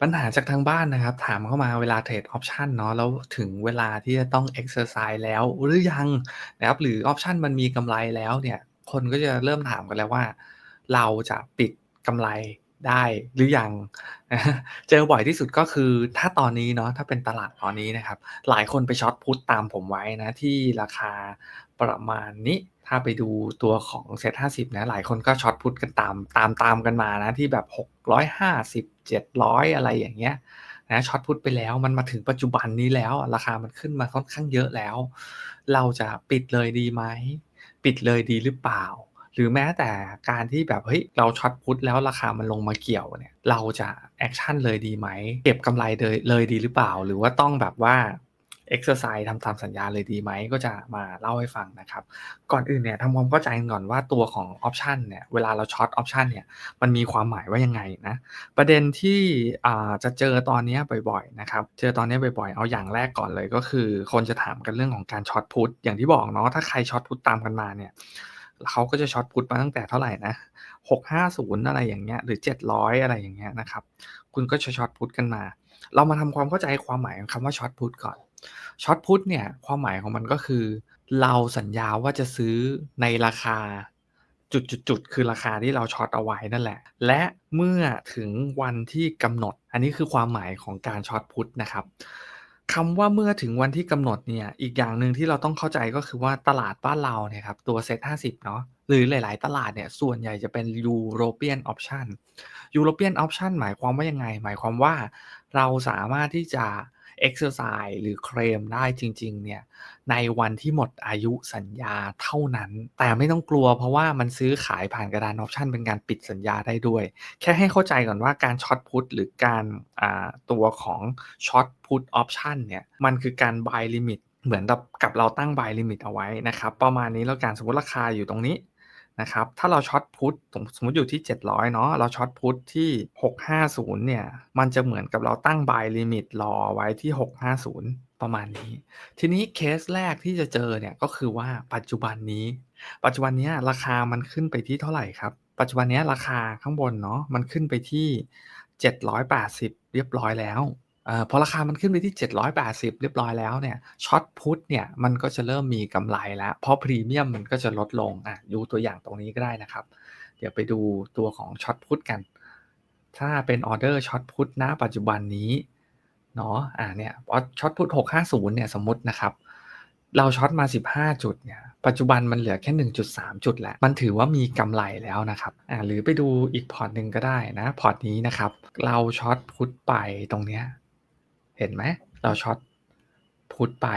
ปัญหาจากทางบ้านนะครับ ถามเข้ามาเวลาเทรดออปชันเนาะแล้วถึงเวลาที่จะต้องเอ็กซ์ซอร์ไซส์แล้วหรือยังนะครับหรือออปชันมันมีกำไรแล้วเนี่ย คนก็จะเริ่มถามกันแล้วว่า เราจะปิดกำไร ได้หรือยังเจอบ่อยที่สุดก็คือถ้าตอนนี้เนาะถ้าเป็นตลาดตอนนี้นะครับ หลายคนไปช็อตพุตตามผมไว้นะ ที่ราคาประมาณนี้ ถ้าไปดูตัวของ Set50 นะหลายคนก็ช็อตพุตกันตามตามๆกันมานะที่แบบ650 700อะไรอย่างเงี้ยนะช็อตพุตไปแล้วมันมาถึงปัจจุบันนี้แล้ว ราคามันขึ้นมาค่อนข้างเยอะแล้ว เราจะปิดเลยดีไหม ปิดเลยดีหรือเปล่า รือแม้แต่การที่แบบเฮ้ยเราช็อตพุตแล้วราคามันลงมาเกี่ยวเนี่ยเราจะแอกชันเลยดีไหม เก็บกำไรเลยเลยดีหรือเปล่า หรือว่าต้องแบบว่า exercise ทำตามสัญญาเลยดีไหมก็จะมาเล่าให้ฟังนะครับ ก่อนอื่นเนี่ยทำความเข้าใจกันก่อนว่าตัวของออปชันเนี่ยเวลาเราช็อตออปชันเนี่ยมันมีความหมายว่ายังไงนะ ประเด็นที่จะเจอตอนนี้บ่อยๆนะครับ เจอตอนนี้บ่อยๆ เอาอย่างแรกก่อนเลยก็คือ คนจะถามกันเรื่องของการช็อตพุตอย่างที่บอกเนาะถ้าใครช็อตพุตตามกันมาเนี่ย เขาก็จะช็อตพุตมาตั้งแต่เท่าไหร่นะ650อะไรอย่างเงี้ยหรือ700อยอะไรอย่างเงี้ยนะครับ คุณก็จะช็อตพุตกันมา เรามาทำความเข้าใจความหมายของคำว่าช็อตพุตก่อนช็อตพุตเนี่ยความหมายของมันก็คือ เราสัญญาว่าจะซื้อในราคาจุดๆๆคือราคาที่เราช็อตเอาไว้นั่นแหละ และเมื่อถึงวันที่กำหนด อันนี้คือความหมายของการช็อตพุตนะครับ คำว่าเมื่อถึงวันที่กำหนดเนี่ย อีกอย่างหนึ่งที่เราต้องเข้าใจก็คือว่าตลาดบ้านเราเนี่ยครับ ตัวเซทห้าสิบเนาะหรือหลาย ๆ ตลาดเนี่ย ส่วนใหญ่จะเป็นยูโรเปียนออปชันยูโรเปียนออปชันหมายความว่ายังไง หมายความว่าเราสามารถที่จะ exercise หรือเคลมได้จริง ๆ เนี่ย ในวันที่หมดอายุสัญญาเท่านั้น แต่ไม่ต้องกลัวเพราะว่ามันซื้อขายผ่านกระดานออปชันเป็นการปิดสัญญาได้ด้วย แค่ให้เข้าใจก่อนว่าการช็อตพุตหรือการตัวของช็อตพุตออปชันเนี่ย มันคือการ buy limit เหมือนกับเราตั้ง buy limit เอาไว้นะครับ ประมาณนี้แล้วกันสมมติราคาอยู่ตรงนี้ นะครับ ถ้าเราช็อตพุตสมสมมติอยู่ที่ 700 เนาะ เราช็อตพุตที่ 650 เนี่ย มันจะเหมือนกับเราตั้ง buy limit รอไว้ที่ 650 ประมาณนี้ ทีนี้เคสแรกที่จะเจอเนี่ยก็คือว่าปัจจุบันนี้ ปัจจุบันเนี้ยราคามันขึ้นไปที่เท่าไหร่ครับ ปัจจุบันเนี้ยราคาข้างบนเนาะ มันขึ้นไปที่ 780 เรียบร้อยแล้ว อพอราคามันขึ้นไปที่ 780 เรียบร้อยแล้วเนี่ยช็อตพุตเนี่ยมันก็จะเริ่มมีกำไรแล้ว เพราะพรีเมียมมันก็จะลดลงอ่าดูตัวอย่างตรงนี้ก็ได้นะครับ เดี๋ยวไปดูตัวของช็อตพุตกัน ถ้าเป็นออเดอร์ช็อตพุตณปัจจุบันนี้เนาะอ่าเนี่ยช็อตพุต650เนี่ยสมมตินะครับ เราช็อตมา 15 จุดเนี่ยปัจจุบันมันเหลือแค่ 1.3 จุดแล้ว มันถือว่ามีกำไรแล้วนะครับ อ่า หรือไปดูอีกพอร์ตหนึ่งก็ได้นะ พอร์ตนี้นะครับ เราช็อตพุตไปตรงเนี้ย เห็นไหม เราช็อตพุตไป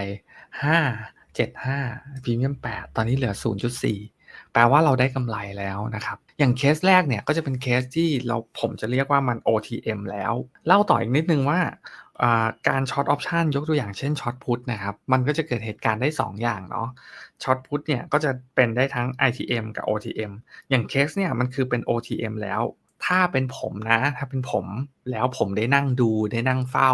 575พรีเมียม8ตอนนี้เหลือ0.4แปลว่าเราได้กำไรแล้วนะครับ อย่างเคสแรกเนี่ยก็จะเป็นเคสที่เราผมจะเรียกว่ามัน OTM แล้ว เล่าต่ออีกนิดนึงว่าการช็อตออปชันยกตัวอย่างเช่นช็อตพุตนะครับ มันก็จะเกิดเหตุการณ์ได้ 2 อย่างเนาะช็อตพุตเนี่ยก็จะเป็นได้ทั้ง ITM กับ OTM อย่างเคสเนี่ยมันคือเป็น OTM แล้ว ถ้าเป็นผมนะ ถ้าเป็นผมแล้วผมได้นั่งดูได้นั่งเฝ้า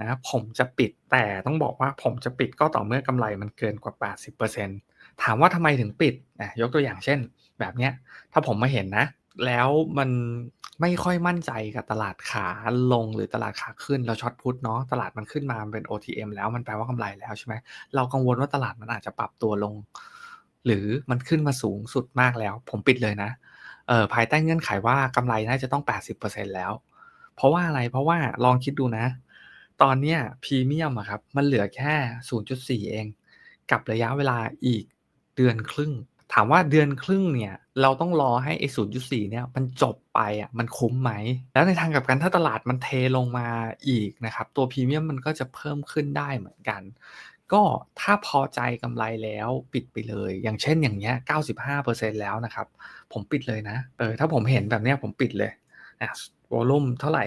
นะครับผมจะปิดแต่ต้องบอกว่าผมจะปิดก็ต่อเมื่อกำไรมันเกินกว่า 80%ถามว่าทำไมถึงปิดอ่ายกตัวอย่างเช่น แบบเนี้ยถ้าผมมาเห็นนะ แล้วมันไม่ค่อยมั่นใจกับตลาดขาลงหรือตลาดขาขึ้นเราช็อตพุตเนาะตลาดมันขึ้นมามันเป็น OTM แล้วมันแปลว่ากำไรแล้วใช่ไหมเรากังวลว่าตลาดมันอาจจะปรับตัวลง หรือมันขึ้นมาสูงสุดมากแล้ว ผมปิดเลยนะเออภายใต้เงื่อนไขว่ากำไรน่าจะต้อง 80%แล้ว เพราะว่าอะไรเพราะว่าลองคิดดูนะ ตอนเนี้ยพรีเมียมอะครับ มันเหลือแค่ 0.4 เอง กับระยะเวลาอีกเดือนครึ่ง ถามว่าเดือนครึ่งเนี่ย เราต้องรอให้ไอ้0.4 เนี่ย มันจบไปอะมันคุ้มไหม แล้วในทางกลับกันถ้าตลาดมันเทลงมาอีกนะครับ ตัวพรีเมียมมันก็จะเพิ่มขึ้นได้เหมือนกัน ก็ถ้าพอใจกำไรแล้วปิดไปเลย อย่างเช่นอย่างเงี้ย 95%แล้วนะครับ ผมปิดเลยนะ เออ ถ้าผมเห็นแบบเนี้ยผมปิดเลยอ่าวอลุ่มเท่าไหร่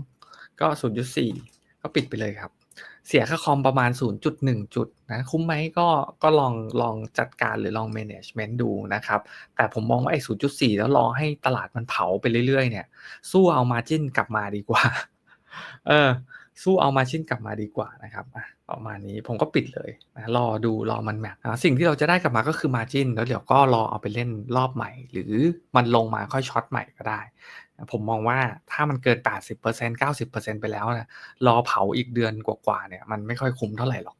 2 ก็ 0.4 ก็ปิดไปเลยครับ เสียค่าคอมประมาณ 0.1 จุดนะคุ้มไหมก็ก็ลองลองจัดการหรือลอง management ดูนะครับ แต่ผมมองว่าไอ้ 0.4 แล้วรอให้ตลาดมันเผาไปเรื่อยๆ เนี่ย สู้เอา margin กลับมาดีกว่า เออสู้เอา margin กลับมาดีกว่านะครับอะประมาณนี้ผมก็ปิดเลยนะรอดูรอมันแม็กสิ่งที่เราจะได้กลับมาก็คือ margin แล้วเดี๋ยวก็รอเอาไปเล่นรอบใหม่ หรือมันลงมาค่อยช็อตใหม่ก็ได้ ผมมองว่าถ้ามันเกิน 80% 90%ไปแล้วนะรอเผาอีกเดือนกว่าๆเนี่ยมันไม่ค่อยคุ้มเท่าไหร่หรอก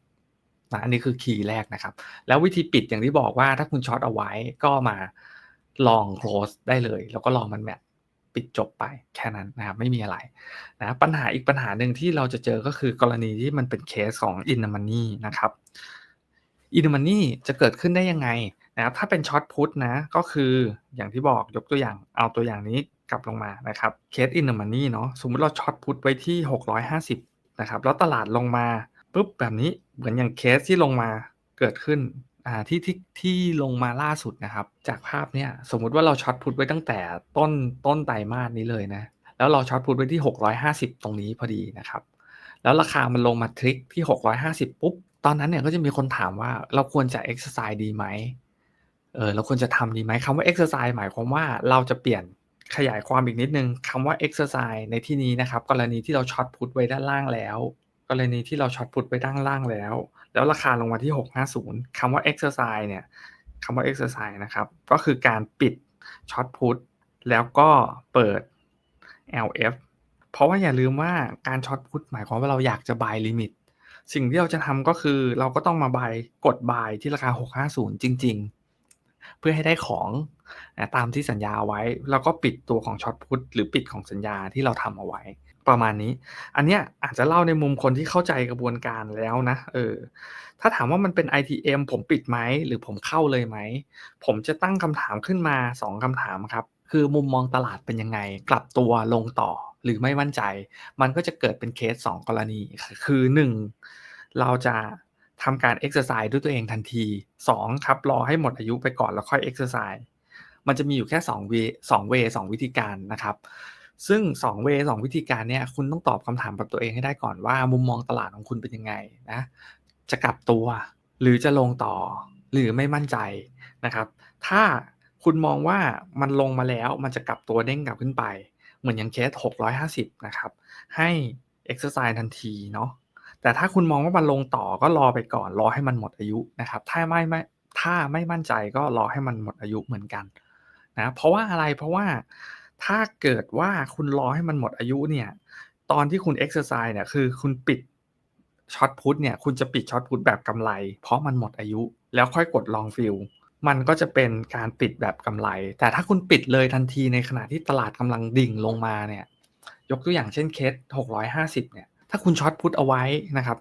นะอันนี้คือคีย์แรกนะครับ แล้ววิธีปิดอย่างที่บอกว่าถ้าคุณช็อตเอาไว้ก็มาลอง close ได้เลย แล้วก็รอมันแมตช์ปิดจบไปแค่นั้นนะครับไม่มีอะไรนะปัญหาอีกปัญหาหนึ่งที่เราจะเจอก็คือกรณีที่มันเป็นเคสของ in the money นะครับ in the money จะเกิดขึ้นได้ยังไงนะครับถ้าเป็นช็อตพุทนะก็คืออย่างที่บอกยกตัวอย่างเอาตัวอย่างนี้ กลับลงมานะครับเคส in the money เนาะสมมติเราช็อตพุทไว้ที่ 650นะครับแล้วตลาดลงมาปุ๊บแบบนี้เหมือนอย่างเคสที่ลงมาเกิดขึ้นอ่าที่ที่ที่ลงมาล่าสุดนะครับ จากภาพเนี้ยสมมุติว่าเราช็อตพุทไว้ตั้งแต่ต้นต้นไตรมาสนี้เลยนะแล้วเราช็อตพุทไว้ที่ 650 ตรงนี้พอดีนะครับ แล้วราคามันลงมาทริกที่ 650 ปุ๊บ ตอนนั้นเนี่ยก็จะมีคนถามว่าเราควรจะ exercise ดีไหมเออเราควรจะทำดีไหมคำว่า exercise หมายความว่าเราจะเปลี่ยน ขยายความอีกนิดนึงคำว่า exercise ในที่นี้นะครับ กรณีที่เราช็อตพุทไว้ด้านล่างแล้ว กรณีที่เราช็อตพุทไว้ด้านล่างแล้ว แล้วราคาลงมาที่ 650คำว่า exercise เนี่ยคำว่า exercise นะครับ ก็คือการปิดช็อตพุทแล้วก็เปิด LF เพราะว่าอย่าลืมว่าการช็อตพุทหมายความว่าเราอยากจะ buy limit สิ่งที่เราจะทำก็คือเราก็ต้องมา buy กด buy ที่ราคา 650 จริง ๆ เพื่อให้ได้ของนะตามที่สัญญาไว้ แล้วก็ปิดตัวของช็อตพุทหรือปิดของสัญญาที่เราทำเอาไว้ ประมาณนี้ อันเนี้ยอาจจะเล่าในมุมคนที่เข้าใจกระบวนการแล้วนะเออถ้าถามว่ามันเป็น ITM ผมปิดไหมหรือผมเข้าเลยไหม ผมจะตั้งคำถามขึ้นมา 2คำถามครับ คือมุมมองตลาดเป็นยังไง กลับตัวลงต่อหรือไม่มั่นใจ มันก็จะเกิดเป็นเคส 2 กรณี คือ 1 เราจะ ทำการ exercise ด้วยตัวเองทันที 2 ครับรอให้หมดอายุไปก่อนแล้วค่อย exercise มันจะมีอยู่แค่2 way 2 way 2วิธีการนะครับ ซึ่ง2 way 2วิธีการเนี่ยคุณต้องตอบคำถามกับตัวเองให้ได้ก่อนว่า มุมมองตลาดของคุณเป็นยังไงนะจะกลับตัว หรือจะลงต่อหรือไม่มั่นใจนะครับ ถ้าคุณมองว่ามันลงมาแล้วมันจะกลับตัวเด้งกลับขึ้นไป เหมือนอย่างเคส650 นะครับ ให้ exercise ทันทีเนาะ แต่ถ้าคุณมองว่ามันลงต่อก็รอไปก่อน รอให้มันหมดอายุนะครับ ถ้าไม่ไม่ถ้าไม่มั่นใจก็รอให้มันหมดอายุเหมือนกันนะเพราะว่าอะไรเพราะว่าถ้าเกิดว่าคุณรอให้มันหมดอายุเนี่ย ตอนที่คุณ exercise เนี่ยคือคุณปิดช็อตพุทเนี่ย คุณจะปิดช็อตพุทแบบกำไร เพราะมันหมดอายุแล้วค่อยกด long fill มันก็จะเป็นการปิดแบบกำไร แต่ถ้าคุณปิดเลยทันทีในขณะที่ตลาดกำลังดิ่งลงมาเนี่ย ยกตัวอย่างเช่นเคส650 เนี่ยาคุณช็อตพุทเอาไว้นะครับ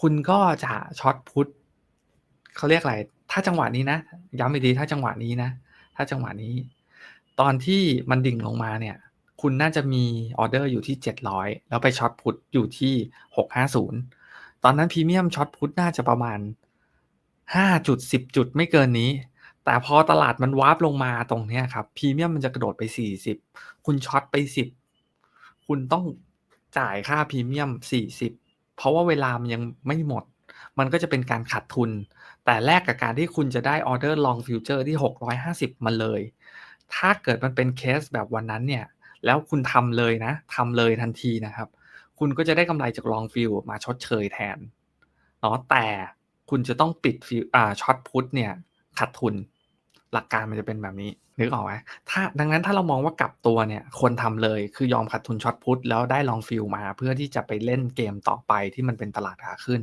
คุณก็จะช็อตพุทเขาเรียกอะไร ถ้าจังหวะนี้นะ ย้ำอีกทีถ้าจังหวะนี้นะ ถ้าจังหวะนี้ ตอนที่มันดิ่งลงมาเนี่ย คุณน่าจะมีออเดอร์อยู่ที่ 700 แล้วไปช็อตพุทอยู่ที่ 650 ตอนนั้นพรีเมียมช็อตพุทน่าจะประมาณ 5 จุด 10 จุดไม่เกินนี้ แต่พอตลาดมันวาร์ปลงมาตรงนี้ครับพรีเมียมมันจะกระโดดไป 40 คุณช็อตไป 10 คุณต้อง จ่ายค่าพรีเมียม 40 เพราะว่าเวลามันยังไม่หมด มันก็จะเป็นการขาดทุน แต่แลกกับการที่คุณจะได้ออเดอร์ลองฟิวเจอร์ที่ 650 มาเลย ถ้าเกิดมันเป็นเคสแบบวันนั้นเนี่ย แล้วคุณทำเลยนะทำเลยทันทีนะครับ คุณก็จะได้กำไรจากลองฟิลมาชดเชยแทนเนาะแต่คุณจะต้องปิดฟิลอ่าช็อตพุทเนี่ยขาดทุน หลักการมันจะเป็นแบบนี้นึกออกไหมถ้าดังนั้นถ้าเรามองว่ากลับตัวเนี่ยควรทำเลยคือยอมขาดทุนช็อตพุทแล้วได้ลองฟิลมา เพื่อที่จะไปเล่นเกมต่อไปที่มันเป็นตลาดขาขึ้น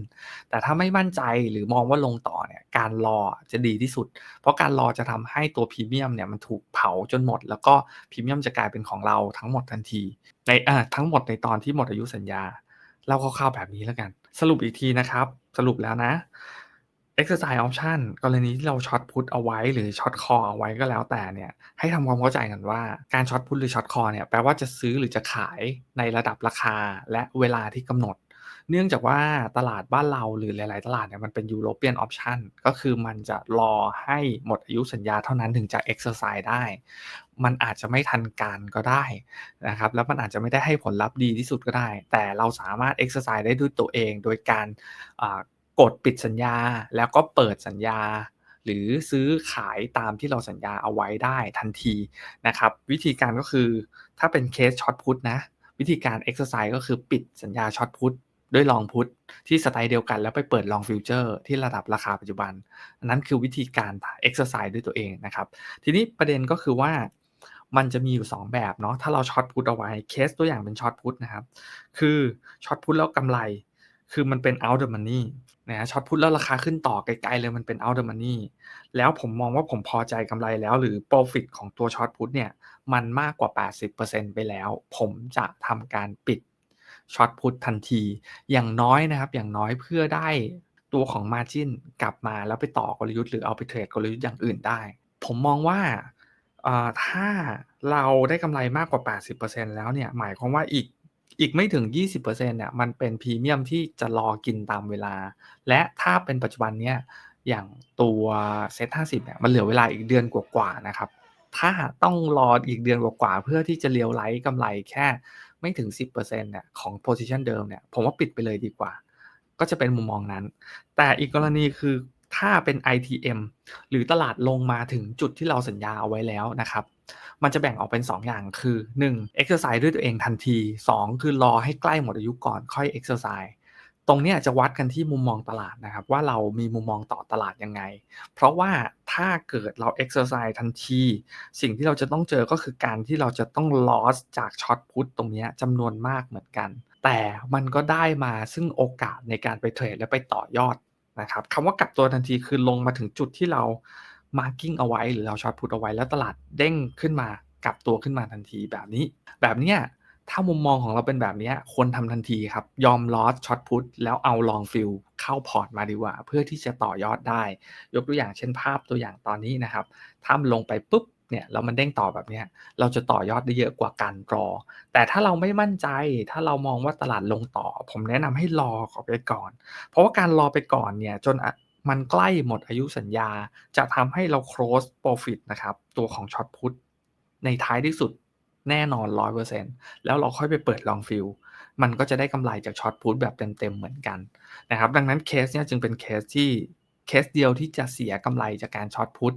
แต่ถ้าไม่มั่นใจหรือมองว่าลงต่อเนี่ยการรอจะดีที่สุด เพราะการรอจะทำให้ตัวพรีเมียมเนี่ยมันถูกเผาจนหมด แล้วก็พรีเมียมจะกลายเป็นของเราทั้งหมดทันทีในอ่าทั้งหมดในตอนที่หมดอายุสัญญาเราคร่าวๆแบบนี้แล้วกัน สรุปอีกทีนะครับ สรุปแล้วนะ exercise option กรณีที่เราช็อตพุทเอาไว้หรือช็อตคอเอาไว้ก็แล้วแต่เนี่ยให้ทำความเข้าใจกันว่าการช็อตพุทหรือช็อตคอเนี่ยแปลว่าจะซื้อหรือจะขายในระดับราคาและเวลาที่กำหนด เนื่องจากว่าตลาดบ้านเราหรือหลาย ๆ ตลาดเนี่ยมันเป็นยูโรเปียนออปชันก็คือมันจะรอให้หมดอายุสัญญาเท่านั้นถึงจะ exercise ได้ มันอาจจะไม่ทันการก็ได้นะครับแล้วมันอาจจะไม่ได้ให้ผลลัพธ์ดีที่สุดก็ได้ แต่เราสามารถ exercise ได้ด้วยตัวเอง โดยการ กดปิดสัญญาแล้วก็เปิดสัญญา หรือซื้อขายตามที่เราสัญญาเอาไว้ได้ทันทีนะครับ วิธีการก็คือถ้าเป็นเคสช็อตพุทนะ วิธีการ exercise ก็คือปิดสัญญาช็อตพุทด้วยลองพุทที่สไตล์เดียวกันแล้วไปเปิดลองฟิวเจอร์ที่ระดับราคาปัจจุบันนนั้นคือวิธีการ exercise ด้วยตัวเองนะครับ ทีนี้ประเด็นก็คือว่ามันจะมีอยู่ 2 แบบเนาะถ้าเราช็อตพุตเอาไว้เคสตัวอย่างเป็นช็อตพุตนะครับ คือช็อตพุตแล้วกำไร คือมันเป็น out the money นะช็อตพุตแล้วราคาขึ้นต่อไกลๆเลยมันเป็น out the money แล้วผมมองว่าผมพอใจกำไรแล้ว หรือพรอฟิตของตัวช็อตพุตเนี่ยมันมากกว่า 80%ไปแล้ว ผมจะทำการปิดช็อตพุตทันที อย่างน้อยนะครับ อย่างน้อยเพื่อได้ตัวของ margin กลับมาแล้วไปต่อกลยุทธ์หรือเอาไปเทรดกลยุทธ์อย่างอื่นได้ ผมมองว่าอ่าถ้าเราได้กำไรมากกว่า 80%แล้วเนี่ยหมายความว่าอีก อีกไม่ถึง 20%เนี่ยมันเป็นพรีเมียมที่จะรอกินตามเวลา และถ้าเป็นปัจจุบันเนี้ยอย่างตัว SET50 เนี่ยมันเหลือเวลาอีกเดือนกว่าๆนะครับ ถ้าต้องรออีกเดือนกว่าๆเพื่อที่จะ realize กำไรแค่ไม่ถึง 10%เนี่ยของโพซิชันเดิมเนี่ยผมว่าปิดไปเลยดีกว่า ก็จะเป็นมุมมองนั้น แต่อีกกรณีคือถ้าเป็น ITM หรือตลาดลงมาถึงจุดที่เราสัญญาเอาไว้แล้วนะครับ มันจะแบ่งออกเป็น 2 อย่างคือ1เอ็กเซอร์ไซส์ด้วยตัวเองทันที 2 คือรอให้ใกล้หมดอายุก่อนค่อยเอ็กเซอร์ไซส์ตรงนี้จะวัดกันที่มุมมองตลาดนะครับ ว่าเรามีมุมมองต่อตลาดยังไง เพราะว่าถ้าเกิดเราเอ็กเซอร์ไซส์ทันที สิ่งที่เราจะต้องเจอก็คือการที่เราจะต้องลอสจากช็อตพุตตรงนี้จำนวนมากเหมือนกัน แต่มันก็ได้มาซึ่งโอกาสในการไปเทรดและไปต่อยอดนะครับคำว่ากลับตัวทันทีคือลงมาถึงจุดที่เรา marking เอาไว้ หรือเราช็อตพุตเอาไว้แล้วตลาดเด้งขึ้นมากลับตัวขึ้นมาทันทีแบบนี้ แบบเนี้ยถ้ามุมมองของเราเป็นแบบนี้ควรทำทันทีครับ ยอมลอสช็อตพุตแล้วเอา long fill เข้าพอร์ตมาดีกว่า เพื่อที่จะต่อยอดได้ ยกตัวอย่างเช่นภาพตัวอย่างตอนนี้นะครับถ้ามันลงไปปุ๊บเนี่ยแล้วมันเด้งต่อแบบนี้เราจะต่อยอดได้เยอะกว่าการรอ แต่ถ้าเราไม่มั่นใจถ้าเรามองว่าตลาดลงต่อ ผมแนะนำให้รออไปก่อน เพราะว่าการรอไปก่อนเนี่ยจนอะ มันใกล้หมดอายุสัญญา จะทำให้เราโคลสพรอฟิตนะครับตัวของช็อตพุตในท้ายที่สุดแน่นอน 100%แล้วเราค่อยไปเปิด long fill มันก็จะได้กำไรจากช็อตพุตแบบเต็มๆเหมือนกันนะครับดังนั้นเคสเนี้ยจึงเป็นเคสที่เคสเดียวที่จะเสียกำไรจากการช็อตพุต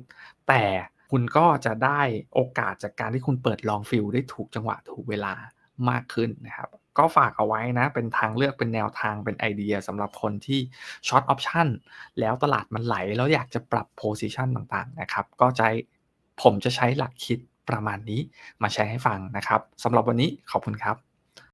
แต่คุณก็จะได้โอกาสจากการที่คุณเปิด long fill ได้ถูกจังหวะถูกเวลามากขึ้นนะครับ ก็ฝากเอาไว้นะ เป็นทางเลือกเป็นแนวทางเป็นไอเดียสำหรับคนที่ช็อตออปชันแล้วตลาดมันไหล แล้วอยากจะปรับโพซิชันต่างๆนะครับ ก็ใจผมจะใช้หลักคิดประมาณนี้มาแชร์ให้ฟังนะครับสำหรับวันนี้ขอบคุณครับ